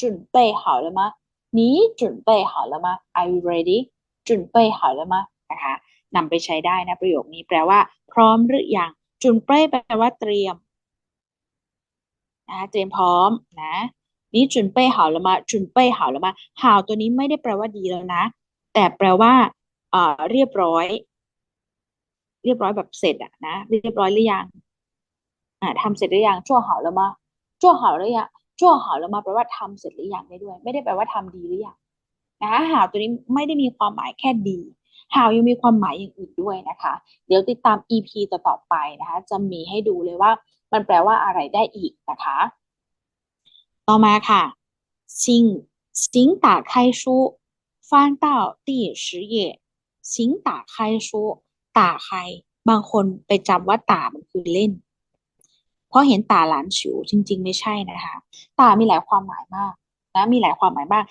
准备好了吗你准备好了吗 Are you ready 准备好了吗นะคะนำไปใช้ได้นะประโยคนี้แปลว่า พร้อมหรือยังจุนเป้แปลว่าเตรียมนะเตรียมพร้อมนะนี่จุนเป้好了吗จุนเป้好了吗好ตัวนี้ไม่ได้แปลว่าดีแล้วนะ แต่แปลว่าเอ่อเรียบร้อย เรียบร้อยแบบเสร็จอะนะเรียบร้อยหรือยังอ่าทำเสร็จหรือยังชั่ว好了吗ชั่ว好หรือยัง ชั่วหาแล้วมาแปลว่าทำเสร็จหรือยังได้ด้วย ไม่ได้แปลว่าทำดีหรือยังนะคะหาวตัวนี้ไม่ได้มีความหมายแค่ดีหาวยังมีความหมายอย่างอื่นด้วยนะคะ เดี๋ยวติดตาม EP ต่อๆไปนะคะ จะมีให้ดูเลยว่า มันแปลว่าอะไรได้อีกนะคะ ต่อมาค่ะซิงซิงตาไคชูฟัชิงตาไคชูบางคนไปจำว่าตามันคือเล่น เพราะเห็นตาหลานฉิวจริง ๆ ไม่ใช่นะคะ ตามีหลายความหมายมากนะมีหลายความหมายมาก